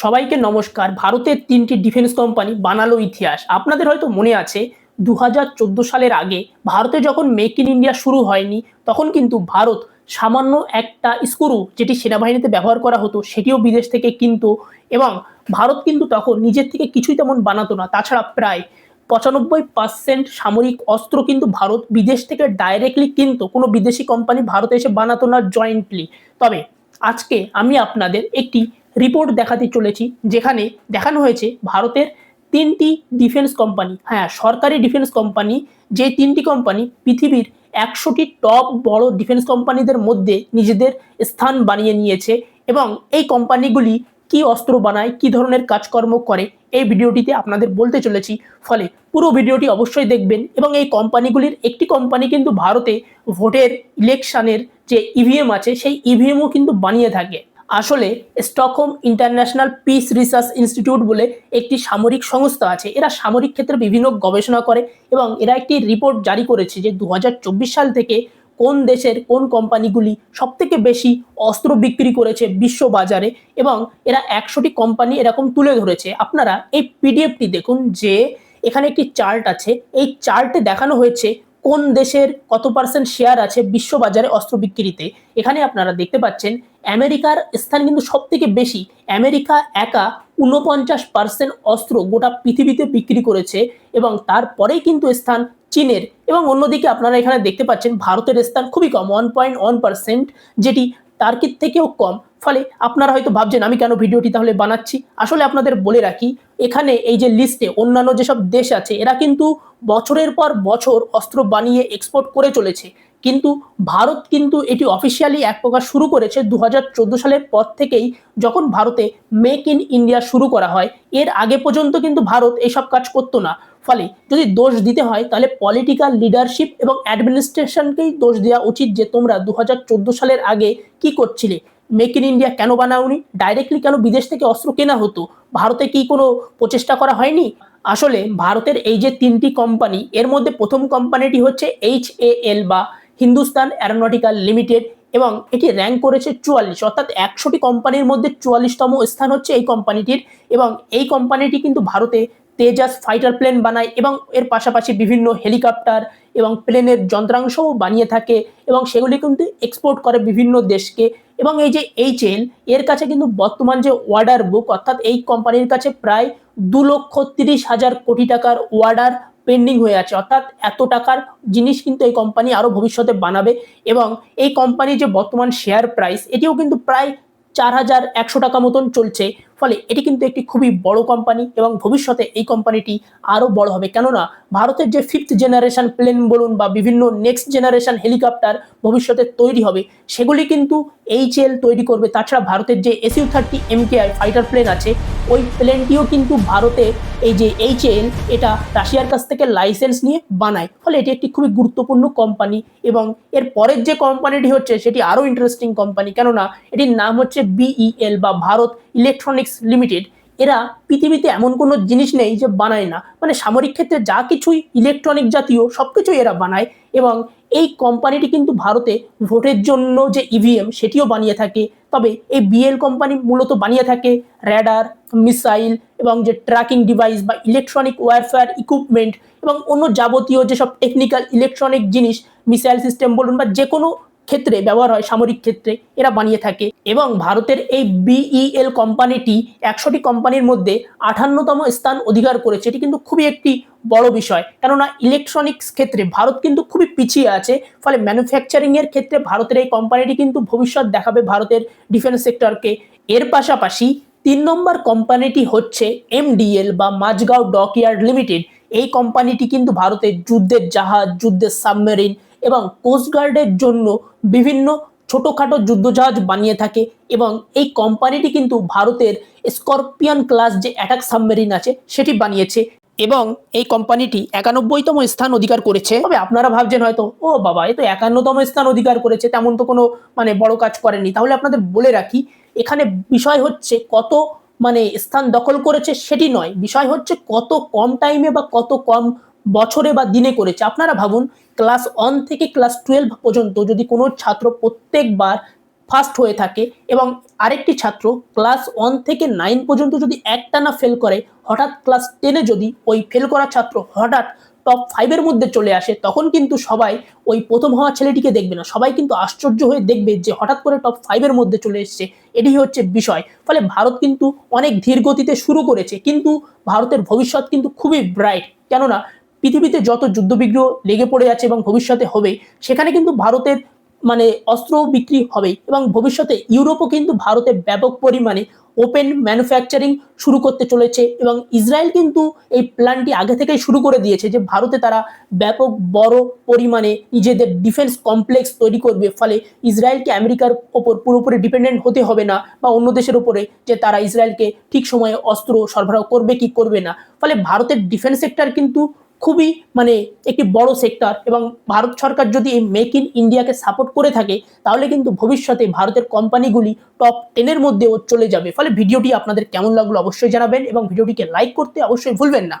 সবাইকে নমস্কার। ভারতের তিনটি ডিফেন্স কোম্পানি বানালো ইতিহাস। আপনাদের হয়তো মনে আছে দু হাজার চোদ্দ সালের আগে ভারতে যখন মেক ইন ইন্ডিয়া শুরু হয়নি, তখন কিন্তু ভারত সামান্য একটা স্ক্রু যেটি সেনাবাহিনীতে ব্যবহার করা হতো, সেটিও বিদেশ থেকে কিনতো এবং ভারত কিন্তু তখন নিজের থেকে কিছুই তেমন বানাতো না। তাছাড়া প্রায় পঁচানব্বই পার্সেন্ট সামরিক অস্ত্র কিন্তু ভারত বিদেশ থেকে ডাইরেক্টলি কিনতো। কোনো বিদেশি কোম্পানি ভারতে এসে বানাতো না জয়েন্টলি তবে আজকে আমি আপনাদের একটি রিপোর্ট দেখাতে চলেছি, যেখানে দেখানো হয়েছে ভারতের তিনটি ডিফেন্স কোম্পানি হ্যাঁ সরকারি ডিফেন্স কোম্পানি যে তিনটি কোম্পানি পৃথিবীর একশোটি টপ বড় ডিফেন্স কোম্পানিদের মধ্যে নিজেদের স্থান বানিয়ে নিয়েছে এবং এই কোম্পানিগুলি কি অস্ত্র বানায়, কি ধরনের কাজকর্ম করে, এই ভিডিওটিতে আপনাদের বলতে চলেছি। ফলে পুরো ভিডিওটি অবশ্যই দেখবেন এবং এই কোম্পানিগুলির একটি কোম্পানি কিন্তু ভারতে ভোটের ইলেকশানের যে ইভিএম আছে, সেই ইভিএমও কিন্তু বানিয়ে থাকে। আসলে Stockholm International Peace Research Institute বলে একটি সামরিক সংস্থা আছে। এরা সামরিক ক্ষেত্রে বিভিন্ন গবেষণা করে এবং এরা একটি রিপোর্ট জারি করেছে যে দু হাজার চব্বিশ সাল থেকে কোন দেশের কোন কোম্পানিগুলি সবথেকে বেশি অস্ত্র বিক্রি করেছে বিশ্ব বাজারে এবং এরা একশোটি কোম্পানি এরকম তুলে ধরেছে। আপনারা এই পিডিএফটি দেখুন যে এখানে একটি চার্ট আছে। এই চার্টে দেখানো হয়েছে কোন দেশের কত পার্সেন্ট শেয়ার আছে বিশ্ব বাজারে অস্ত্র বিক্রিতে? এখানে আপনারা দেখতে পাচ্ছেন, আমেরিকার স্থান কিন্তু সব থেকে বেশি। আমেরিকা একা উনপঞ্চাশ পার্সেন্ট অস্ত্র গোটা পৃথিবীতে বিক্রি করেছে এবং তারপরেই কিন্তু স্থান চীনের। এবং অন্যদিকে আপনারা এখানে দেখতে পাচ্ছেন, ভারতের স্থান খুবই কম ওয়ান পয়েন্ট ওয়ান পার্সেন্ট যেটি টার্কির থেকেও কম। ফলে আপনারা হয়তো ভাবছেন, আমি কেন ভিডিওটি তাহলে বানাচ্ছি? আসলে আপনাদের বলে রাখি, এখানে এই যে লিস্টে অন্যান্য যেসব দেশ আছে, এরা কিন্তু বছরের পর বছর অস্ত্র বানিয়ে এক্সপোর্ট করে চলেছে। কিন্তু ভারত কিন্তু এটি অফিসিয়ালি এক প্রকার শুরু করেছে দু হাজার চোদ্দ সালের পর থেকেই যখন ভারতে মেক ইন ইন্ডিয়া শুরু করা হয়। এর আগে পর্যন্ত কিন্তু ভারত এইসব কাজ করতো না। ফলে যদি দোষ দিতে হয়, তাহলে পলিটিক্যাল লিডারশিপ এবং অ্যাডমিনিস্ট্রেশনকেই দোষ দেওয়া উচিত যে তোমরা দু হাজার চোদ্দ সালের আগে কি করছিলে? মেক ইন ইন্ডিয়া কেন বানাওনি? ডাইরেক্টলি কেন বিদেশ থেকে অস্ত্র কেনা হতো? ভারতে কি কোনো প্রচেষ্টা করা হয়নি? আসলে ভারতের এই যে তিনটি কোম্পানি এর মধ্যে প্রথম কোম্পানিটি হচ্ছে এইচ এল বা হিন্দুস্তান অ্যারোনটিক্যাল লিমিটেড এবং এটি র্যাঙ্ক করেছে চুয়াল্লিশ, অর্থাৎ একশোটি কোম্পানির মধ্যে চুয়াল্লিশতম স্থান হচ্ছে এই কোম্পানিটির এবং এই কোম্পানিটি কিন্তু ভারতে তেজাস ফাইটার প্লেন বানায় এবং এর পাশাপাশি বিভিন্ন হেলিকপ্টার এবং প্লেনের যন্ত্রাংশও বানিয়ে থাকে এবং সেগুলি কিন্তু এক্সপোর্ট করে বিভিন্ন দেশকে এবং এই যে এইচএল এর কাছে কিন্তু বর্তমান যে ওয়ার্ডার বুক অর্থাৎ এই কোম্পানির কাছে প্রায় দু লক্ষ তিরিশ হাজার কোটি টাকার ওয়ার্ডার পেন্ডিং হয়ে আছে। অর্থাৎ এত টাকার জিনিস কিন্তু এই কোম্পানি আরও ভবিষ্যতে বানাবে এবং এই কোম্পানির যে বর্তমান শেয়ার প্রাইস এটিও কিন্তু প্রায় চার হাজার একশো টাকা মতন চলছে। ফলে এটি কিন্তু একটি খুবই বড় কোম্পানি এবং ভবিষ্যতে এই কোম্পানিটি আরও বড় হবে। কেননা, ভারতের যে ফিফথ জেনারেশন প্লেন বলুন বা বিভিন্ন নেক্সট জেনারেশন হেলিকপ্টার ভবিষ্যতে তৈরি হবে, সেগুলি কিন্তু এইচএল তৈরি করবে। তাছাড়া ভারতের যে SU thirty MKI fighter plane আছে, ওই প্লেনটিও কিন্তু ভারতে এই যে এইচএল এটা রাশিয়ার কাছ থেকে লাইসেন্স নিয়ে বানায়। ফলে এটি একটি খুবই গুরুত্বপূর্ণ কোম্পানি এবং এর পরের যে কোম্পানিটি হচ্ছে, সেটি আরও ইন্টারেস্টিং কোম্পানি কেননা, এটির নাম হচ্ছে বিইএল বা ভারত ইলেকট্রনিক্স লিমিটেড এরা পৃথিবীতে এমন কোনো জিনিস নেই যে বানায় না। মানে সামরিক ক্ষেত্রে যা কিছুই ইলেকট্রনিক জাতীয় সব কিছুই এরা বানায় এবং এই কোম্পানিটি কিন্তু ভারতে ভোটের জন্য যে ইভিএম সেটিও বানিয়ে থাকে। তবে এই বিএল কোম্পানি মূলত বানিয়ে থাকে র্যাডার মিসাইল এবং যে ট্র্যাকিং ডিভাইস বা ইলেকট্রনিক ওয়ারফেয়ার ইকুইপমেন্ট এবং অন্য যাবতীয় যেসব টেকনিক্যাল ইলেকট্রনিক জিনিস মিসাইল সিস্টেম বলুন বা যে কোনো ক্ষেত্রে, ব্যবহার হয় সামরিক ক্ষেত্রে, এরা বানিয়ে থাকে এবং ভারতের এই বিইএল কোম্পানিটি একশোটি কোম্পানির মধ্যে আঠান্নতম স্থান অধিকার করেছে। এটি কিন্তু খুবই একটি বড় বিষয়। কেননা ইলেকট্রনিক্স ক্ষেত্রে ভারত কিন্তু খুবই পিছিয়ে আছে, ফলে ম্যানুফ্যাকচারিং এর ক্ষেত্রে ভারতের এই কোম্পানিটি কিন্তু ভবিষ্যৎ দেখাবে ভারতের ডিফেন্স সেক্টরকে এর পাশাপাশি তিন নম্বর কোম্পানিটি হচ্ছে এমডিএল বা মাঝগাঁও ডকইয়ার্ড লিমিটেড। এই কোম্পানিটি কিন্তু ভারতের যুদ্ধের জাহাজ, যুদ্ধের সাবমেরিন এবং কোস্টগার্ডের জন্য বিভিন্ন ছোটোখাটো যুদ্ধজাহাজ বানিয়ে থাকে এবং এই কোম্পানিটি কিন্তু ভারতের স্করপিয়ন ক্লাস যে অ্যাটাক সাবমেরিন আছে, সেটি বানিয়েছে এবং এই কোম্পানিটি একানব্বইতম স্থান অধিকার করেছে। তবে আপনারা ভাবছেন হয়তো, ও বাবা, এ তো একান্নতম স্থান অধিকার করেছে, তেমন তো কোনো মানে বড় কাজ করেনি। তাহলে আপনাদের বলে রাখি, এখানে বিষয় হচ্ছে কত মানে স্থান দখল করেছে সেটি নয়। বিষয় হচ্ছে কত কম টাইমে বা কত কম বছরে বা দিনে করেছে। আপনারা ভাবুন ক্লাস ওয়ান থেকে ক্লাস টুয়েলভ পর্যন্ত যদি কোনো ছাত্র প্রত্যেকবার ফার্স্ট হয়ে থাকে এবং আরেকটি ছাত্র ক্লাস ওয়ান থেকে নাইন পর্যন্ত যদি একটানা ফেল করে, হঠাৎ ক্লাস টেনে যদি ওই ফেল করা ছাত্র হঠাৎ টপ ফাইভের মধ্যে চলে আসে, তখন কিন্তু সবাই ওই প্রথম হওয়া ছেলেটিকে দেখবে না। সবাই কিন্তু আশ্চর্য হয়ে দেখবে যে হঠাৎ করে টপ ফাইভের মধ্যে চলে এসছে। এটি হচ্ছে বিষয়। ফলে ভারত কিন্তু অনেক ধীর গতিতে শুরু করেছে, কিন্তু ভারতের ভবিষ্যৎ কিন্তু খুবই ব্রাইট কেননা পৃথিবীতে যত যুদ্ধবিগ্রহ লেগে পড়ে আছে এবং ভবিষ্যতে হবে, সেখানে কিন্তু ভারতের মানে অস্ত্র বিক্রি হবে এবং ভবিষ্যতে ইউরোপও কিন্তু ভারতে ব্যাপক পরিমাণে ওপেন ম্যানুফ্যাকচারিং শুরু করতে চলেছে এবং ইসরায়েল কিন্তু এই প্ল্যানটি আগে থেকেই শুরু করে দিয়েছে যে ভারতে তারা ব্যাপক বড় পরিমাণে নিজেদের ডিফেন্স কমপ্লেক্স তৈরি করবে। ফলে ইসরায়েলকে আমেরিকার ওপর পুরোপুরি ডিপেন্ডেন্ট হতে হবে না বা অন্য দেশের উপরে যে তারা ইসরায়েলকে ঠিক সময়ে অস্ত্র সরবরাহ করবে কি করবে না। ফলে ভারতের ডিফেন্স সেক্টর কিন্তু খুবই মানে একটি বড় সেক্টর এবং ভারত সরকার যদি এই মেক ইন ইন্ডিয়াকে সাপোর্ট করে থাকে, তাহলে কিন্তু ভবিষ্যতে ভারতের কোম্পানিগুলি টপ টেনের মধ্যেও চলে যাবে। ফলে ভিডিওটি আপনাদের কেমন লাগল অবশ্যই জানাবেন এবং ভিডিওটিকে লাইক করতে অবশ্যই ভুলবেন না।